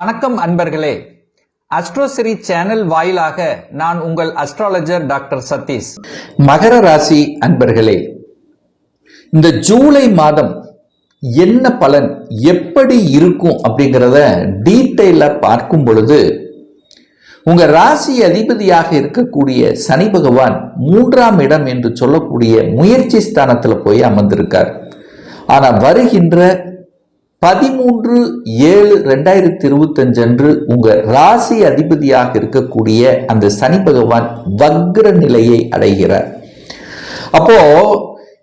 வணக்கம் அன்பர்களே. அஸ்ட்ரோசிரி சேனல் வாயிலாக நான் உங்கள் அஸ்ட்ராலஜர் டாக்டர் சதீஷ். மகர ராசி அன்பர்களே இந்த ஜூலை மாதம் என்ன பலன் எப்படி இருக்கும் அப்படிங்கிறத டீட்டெயிலாக பார்க்கும் பொழுது உங்க ராசி அதிபதியாக இருக்கக்கூடிய சனி பகவான் மூன்றாம் இடம் என்று சொல்லக்கூடிய முயற்சி ஸ்தானத்தில் போய் அமர்ந்திருக்கார். ஆனால் வருகின்ற பதிமூன்று ஏழு ரெண்டாயிரத்தி இருபத்தஞ்சு அன்று உங்க ராசி அதிபதியாக இருக்கக்கூடிய அந்த சனி பகவான் வக்ர நிலையை அடைகிறார். அப்போ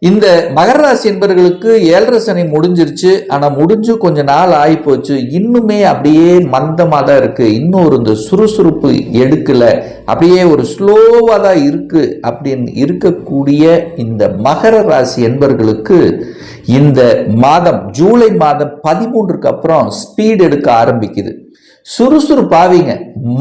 இந்த மகர ராசி என்பர்களுக்கு ஏழரை சனி முடிஞ்சிருச்சு. ஆனா முடிஞ்சு கொஞ்ச நாள் ஆகி போச்சு இன்னுமே அப்படியே மந்தமா தான் இருக்கு. இன்னும் ஒரு இந்த சுறுசுறுப்பு எடுக்கல. அப்படியே ஒரு ஸ்லோவா தான் இருக்கு அப்படின்னு இருக்கக்கூடிய இந்த மகர ராசி என்பர்களுக்கு இந்த மாதம் ஜூலை மாதம் பதிமூன்றுக்கு அப்புறம் ஸ்பீட் எடுக்க ஆரம்பிக்குது. சுறுசுறுப்பாவீங்க.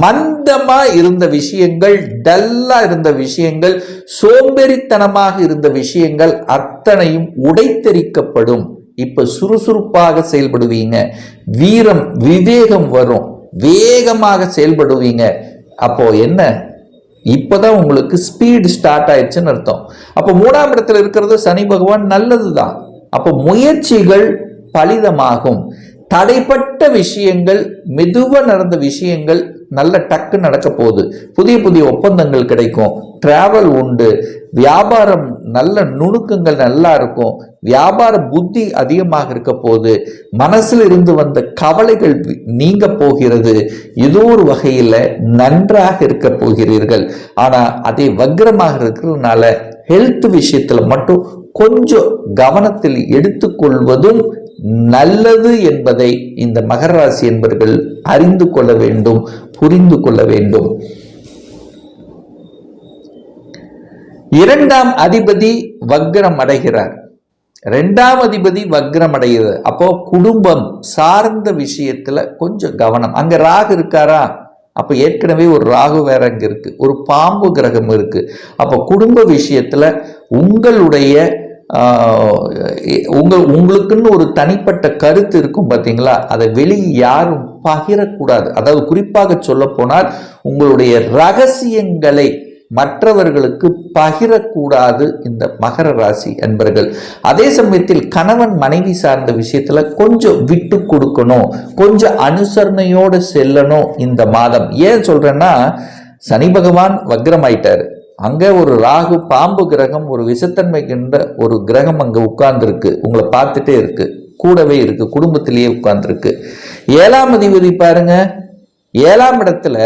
மந்தமா இருந்த விஷயங்கள் டல்லா இருந்த விஷயங்கள் சோம்பேறித்தனமாக இருந்த விஷயங்கள் அத்தனையும் உடைத்தெறிக்கப்படும் இப்ப சுறுசுறுப்பாக செயல்படுவீங்க. வீரம் விவேகம் வரும். வேகமாக செயல்படுவீங்க. அப்போ என்ன? இப்பதான் உங்களுக்கு ஸ்பீடு ஸ்டார்ட் ஆயிடுச்சுன்னு அர்த்தம். அப்போ மூணாம் இடத்துல இருக்கிறது சனி பகவான் நல்லதுதான். அப்போ முயற்சிகள் பலிதமாகும். தடைப்பட்ட விஷயங்கள் மெதுவாக நடந்த விஷயங்கள் நல்ல டக்கு நடக்க போகுது. புதிய புதிய ஒப்பந்தங்கள் கிடைக்கும். டிராவல் உண்டு. வியாபாரம் நல்ல நுணுக்கங்கள் நல்லா இருக்கும். வியாபார புத்தி அதிகமாக இருக்க போகுது. மனசில் இருந்து வந்த கவலைகள் நீங்க போகிறது. ஏதோ ஒரு வகையில் நன்றாக இருக்க போகிறீர்கள். ஆனால் அதே வக்ரமாக இருக்கிறதுனால ஹெல்த் விஷயத்தில் மட்டும் கொஞ்சம் கவனத்தில் எடுத்துக்கொள்வதும் நல்லது என்பதை இந்த மகர ராசி என்பவர்கள் அறிந்து கொள்ள வேண்டும் புரிந்து கொள்ள வேண்டும். இரண்டாம் அதிபதி வக்ரம் அடைகிறார். ரெண்டாம் அதிபதி வக்ரம் அடைகிறது. அப்போ குடும்பம் சார்ந்த விஷயத்துல கொஞ்சம் கவனம். அங்க ராகு இருக்காரா? அப்ப ஏற்கனவே ஒரு ராகு வேற அங்க இருக்கு. ஒரு பாம்பு கிரகம் இருக்கு. அப்ப குடும்ப விஷயத்துல உங்களுடைய உங்கள் உங்களுக்குன்னு ஒரு தனிப்பட்ட கருத்து இருக்கும் பார்த்தீங்களா அதை வெளியே யாரும் பகிரக்கூடாது. அதாவது குறிப்பாக சொல்ல போனால் உங்களுடைய ரகசியங்களை மற்றவர்களுக்கு பகிரக்கூடாது இந்த மகர ராசி என்பர்கள் அதே சமயத்தில் கணவன் மனைவி சார்ந்த விஷயத்துல கொஞ்சம் விட்டு கொடுக்கணும். கொஞ்சம் அனுசரணையோடு செல்லணும் இந்த மாதம். ஏன் சொல்றேன்னா சனி பகவான் வக்ரமாயிட்டாரு. அங்கே ஒரு ராகு பாம்பு கிரகம் ஒரு விசத்தன்மைக்கின்ற ஒரு கிரகம் அங்கே உட்கார்ந்துருக்கு. உங்களை பார்த்துட்டே இருக்கு. கூடவே இருக்கு. குடும்பத்திலேயே உட்கார்ந்துருக்கு. ஏழாம் அதிபதி பாருங்க. ஏழாம் இடத்துல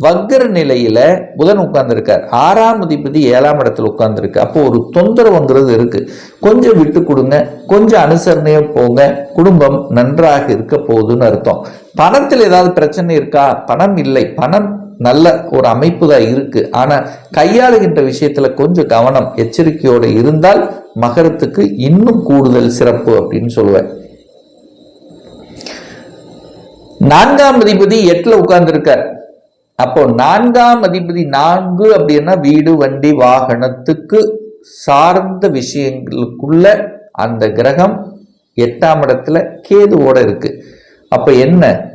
வக்கர நிலையில புதன் உட்கார்ந்துருக்கார். ஆறாம் அதிபதி ஏழாம் இடத்துல உட்கார்ந்துருக்கு. அப்போ ஒரு தொந்தரவுங்கிறது இருக்கு. கொஞ்சம் விட்டு கொடுங்க. கொஞ்சம் அனுசரணையா போங்க. குடும்பம் நன்றாக இருக்க போகுதுன்னு அர்த்தம். பணத்தில் ஏதாவது பிரச்சனை இருக்கா? பணம் இல்லை. பணம் நல்ல ஒரு அமைப்பு தான் இருக்கு. ஆனா கையாளுகின்ற விஷயத்துல கொஞ்சம் கவனம் எச்சரிக்கையோடு இருந்தால் மகரத்துக்கு இன்னும் கூடுதல் சிறப்பு அப்படின்னு சொல்லுவேன். நான்காம் அதிபதி எட்டுல உட்கார்ந்துருக்கார். அப்போ நான்காம் அதிபதி நான்கு அப்படின்னா வீடு வண்டி வாகனத்துக்கு சார்ந்த விஷயங்களுக்குள்ள அந்த கிரகம் எட்டாம் இடத்துல கேதுவோட இருக்கு. அப்ப என்ன?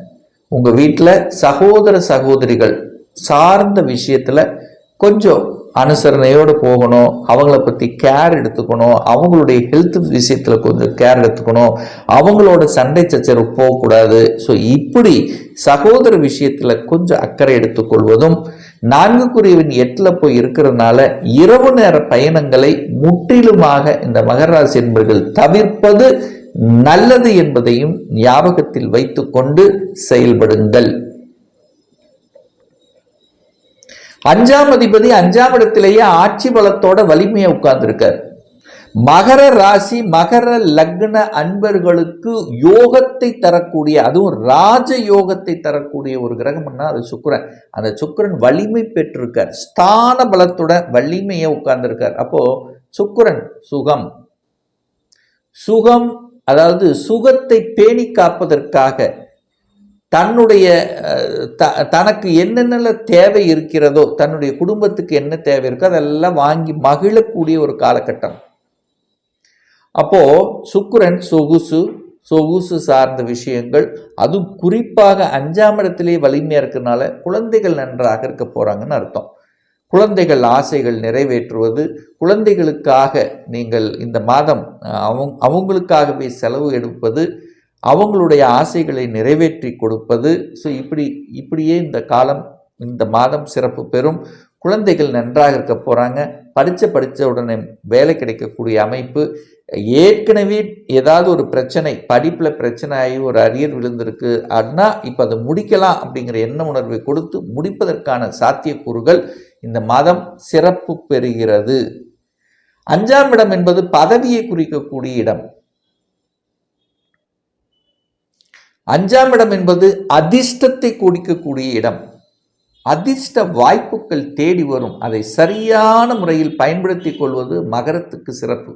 உங்க வீட்டில் சகோதர சகோதரிகள் சார்ந்த விஷயத்தில் கொஞ்சம் அனுசரணையோடு போகணும் அவங்கள பற்றி கேர் எடுத்துக்கணும் அவங்களுடைய ஹெல்த் விஷயத்தில் கொஞ்சம் கேர் எடுத்துக்கணும் அவங்களோட சண்டை சச்சரவு போகக்கூடாது. ஸோ இப்படி சகோதர விஷயத்தில் கொஞ்சம் அக்கறை எடுத்துக்கொள்வதும் நான்குக்குரியவன் எட்டில் போய் இருக்கிறதுனால இரவு நேர பயணங்களை முற்றிலுமாக இந்த மகராசி என்பர்கள் தவிர்ப்பது நல்லது என்பதையும் ஞாபகத்தில் வைத்துக்கொண்டு செயல்படுங்கள். அஞ்சாம் அதிபதி அஞ்சாம் இடத்திலேயே ஆட்சி பலத்தோட வலிமையை உட்கார்ந்துருக்கார். மகர ராசி மகர லக்ன அன்பர்களுக்கு யோகத்தை தரக்கூடிய அதுவும் ராஜ யோகத்தை தரக்கூடிய ஒரு கிரகம்னா அது சுக்கிரன். அந்த சுக்கிரன் வலிமை பெற்றிருக்கார். ஸ்தான பலத்தோட வலிமையை உட்கார்ந்துருக்கார். அப்போ சுக்கரன் சுகம். சுகம் அதாவது சுகத்தை பேணி காப்பதற்காக தன்னுடைய த- தனக்கு என்னென்ன தேவை இருக்கிறதோ தன்னுடைய குடும்பத்துக்கு என்ன தேவை இருக்கோ அதெல்லாம் வாங்கி மகிழக்கூடிய ஒரு காலகட்டம். அப்போது சுக்குரன் சொகுசு சொகுசு சார்ந்த விஷயங்கள் அதுவும் குறிப்பாக அஞ்சாம் இடத்திலே வலிமையாக இருக்கிறதுனால குழந்தைகள் நன்றாக இருக்க போகிறாங்கன்னு அர்த்தம். குழந்தைகள் ஆசைகள் நிறைவேற்றுவது குழந்தைகளுக்காக நீங்கள் இந்த மாதம் அவங்க அவங்களுக்காகவே செலவு எடுப்பது அவங்களுடைய ஆசைகளை நிறைவேற்றி கொடுப்பது. ஸோ இப்படி இப்படியே இந்த காலம் இந்த மாதம் சிறப்பு பெறும். குழந்தைகள் நன்றாக இருக்க போகிறாங்க படித்த படித்த உடனே வேலை கிடைக்கக்கூடிய அமைப்பு. ஏற்கனவே ஏதாவது ஒரு பிரச்சனை படிப்பில் பிரச்சனை ஆகி ஒரு அரியர் விழுந்திருக்கு அப்படின்னா இப்போ அதை முடிக்கலாம் அப்படிங்கிற எண்ண உணர்வை கொடுத்து முடிப்பதற்கான சாத்தியக்கூறுகள் இந்த மாதம் சிறப்பு பெறுகிறது. அஞ்சாம் இடம் என்பது பதவியை குறிக்கக்கூடிய இடம். அஞ்சாம் இடம் என்பது அதிர்ஷ்டத்தை குடிக்கக்கூடிய இடம். அதிர்ஷ்ட வாய்ப்புகள் தேடி வரும். அதை சரியான முறையில் பயன்படுத்திக் கொள்வது மகரத்துக்கு சிறப்பு.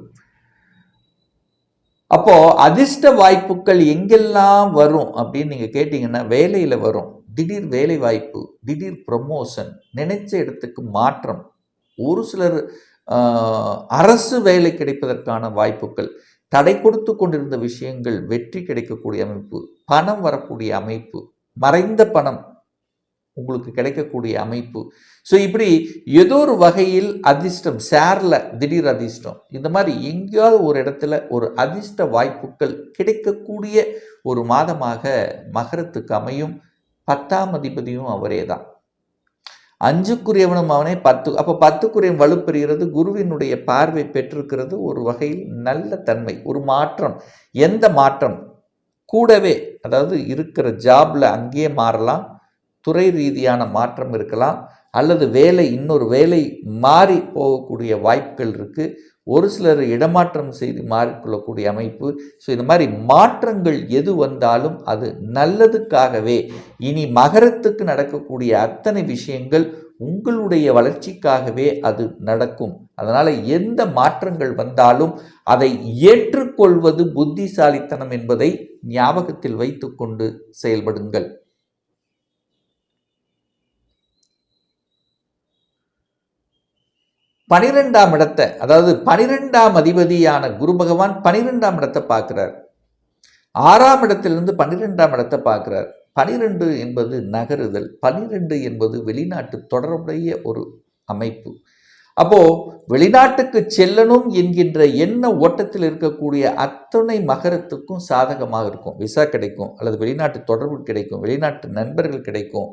அப்போ அதிர்ஷ்ட வாய்ப்புகள் எங்கெல்லாம் வரும் அப்படின்னு நீங்க கேட்டீங்கன்னா வேலையில வரும். திடீர் வேலை வாய்ப்பு திடீர் ப்ரமோஷன் நினைச்ச இடத்துக்கு மாற்றம். ஒரு சிலர் அரசு வேலை கிடைப்பதற்கான வாய்ப்புகள். தடை கொடுத்து கொண்டிருந்த விஷயங்கள் வெற்றி கிடைக்கக்கூடிய அமைப்பு பணம் வரக்கூடிய அமைப்பு மறைந்த பணம் உங்களுக்கு கிடைக்கக்கூடிய அமைப்பு. ஸோ இப்படி ஏதோ ஒரு வகையில் அதிர்ஷ்டம் ஷேரில் திடீர் அதிர்ஷ்டம் இந்த மாதிரி எங்கேயாவது ஒரு இடத்துல ஒரு அதிர்ஷ்ட வாய்ப்புகள் கிடைக்கக்கூடிய ஒரு மாதமாக மகரத்துக்கு அமையும். பத்தாம் அதிபதியும் அவரே தான். அஞ்சுக்குரியவனும் அவனே பத்து அப்போ பத்துக்குரியவன் வலுப்பெறுகிறது. குருவினுடைய பார்வை பெற்றிருக்கிறது ஒரு வகையில் நல்ல தன்மை ஒரு மாற்றம். எந்த மாற்றம்? கூடவே அதாவது இருக்கிற ஜாப்ல அங்கேயே மாறலாம் துறை ரீதியான மாற்றம் இருக்கலாம் அல்லது வேலை இன்னொரு வேலை மாறி போகக்கூடிய வாய்ப்புகள் இருக்குது ஒரு சிலர் இடமாற்றம் செய்து மாறிக்கொள்ளக்கூடிய அமைப்பு. ஸோ இந்த மாதிரி மாற்றங்கள் எது வந்தாலும் அது நல்லதுக்காகவே. இனி மகரத்துக்கு நடக்கக்கூடிய அத்தனை விஷயங்கள் உங்களுடைய வளர்ச்சிக்காகவே அது நடக்கும். அதனால் எந்த மாற்றங்கள் வந்தாலும் அதை ஏற்றுக்கொள்வது புத்திசாலித்தனம் என்பதை ஞாபகத்தில் வைத்துக்கொண்டு செயல்படுங்கள். பனிரெண்டாம் இடத்தை அதாவது பனிரெண்டாம் அதிபதியான குரு பகவான் பனிரெண்டாம் இடத்தை பார்க்குறார். ஆறாம் இடத்திலிருந்து பன்னிரெண்டாம் இடத்தை பார்க்குறார். பனிரெண்டு என்பது நகருதல் பனிரெண்டு என்பது வெளிநாட்டு தொடர்புடைய ஒரு அமைப்பு. அப்போது வெளிநாட்டுக்கு செல்லணும் என்கின்ற எண்ண ஓட்டத்தில் இருக்கக்கூடிய அத்தனை மகரத்துக்கும் சாதகமாக இருக்கும். விசா கிடைக்கும் அல்லது வெளிநாட்டு தொடர்பு கிடைக்கும் வெளிநாட்டு நண்பர்கள் கிடைக்கும்.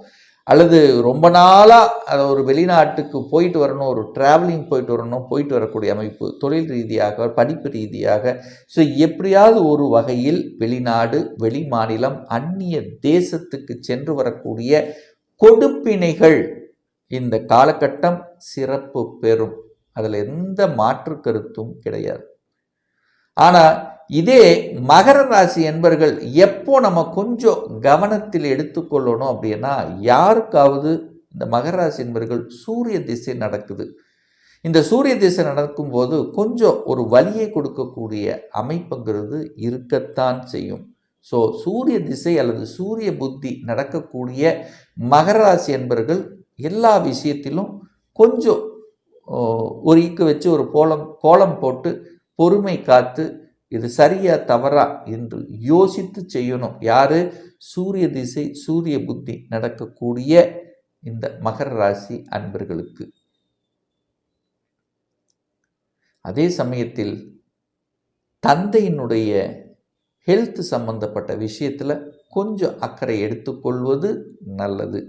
அல்லது ரொம்ப நாளாக அதை ஒரு வெளிநாட்டுக்கு போயிட்டு வரணும் ஒரு ட்ராவலிங் போயிட்டு வரணும் போயிட்டு வரக்கூடிய அமைப்பு தொழில் ரீதியாக படிப்பு ரீதியாக. ஸோ எப்படியாவது ஒரு வகையில் வெளிநாடு வெளி மாநிலம் அந்நிய தேசத்துக்கு சென்று வரக்கூடிய கொடுப்பினைகள் இந்த காலகட்டம் சிறப்பு பெறும். அதில் எந்த மாற்று கருத்தும் கிடையாது. ஆனால் இதே மகர ராசி என்பர்கள் எப்போ நம்ம கொஞ்சம் கவனத்தில் எடுத்துக்கொள்ளணும் அப்படின்னா யாருக்காவது இந்த மகர ராசி என்பர்கள் சூரிய திசை நடக்குது. இந்த சூரிய திசை நடக்கும்போது கொஞ்சம் ஒரு வலியை கொடுக்கக்கூடிய அமைப்புங்கிறது இருக்கத்தான் செய்யும். ஸோ சூரிய திசை அல்லது சூரிய புத்தி நடக்கக்கூடிய மகர ராசி என்பர்கள் எல்லா விஷயத்திலும் கொஞ்சம் ஒரு ஈக்கு வச்சு ஒரு கோலம் கோலம் போட்டு பொறுமை காத்து இது சரியா தவறா என்று யோசித்து செய்யணும். யாரு? சூரிய திசை சூரிய புத்தி நடக்கக்கூடிய இந்த மகர ராசி அன்பர்களுக்கு. அதே சமயத்தில் தந்தையினுடைய ஹெல்த் சம்பந்தப்பட்ட விஷயத்தில் கொஞ்சம் அக்கறை எடுத்துக்கொள்வது நல்லது.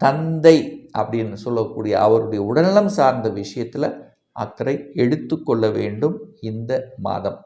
தந்தை அப்படின்னு சொல்லக்கூடிய அவருடைய உடல்நலம் சார்ந்த விஷயத்தில் அக்கறை எடுத்துக்கொள்ள வேண்டும் இந்த மாதம்.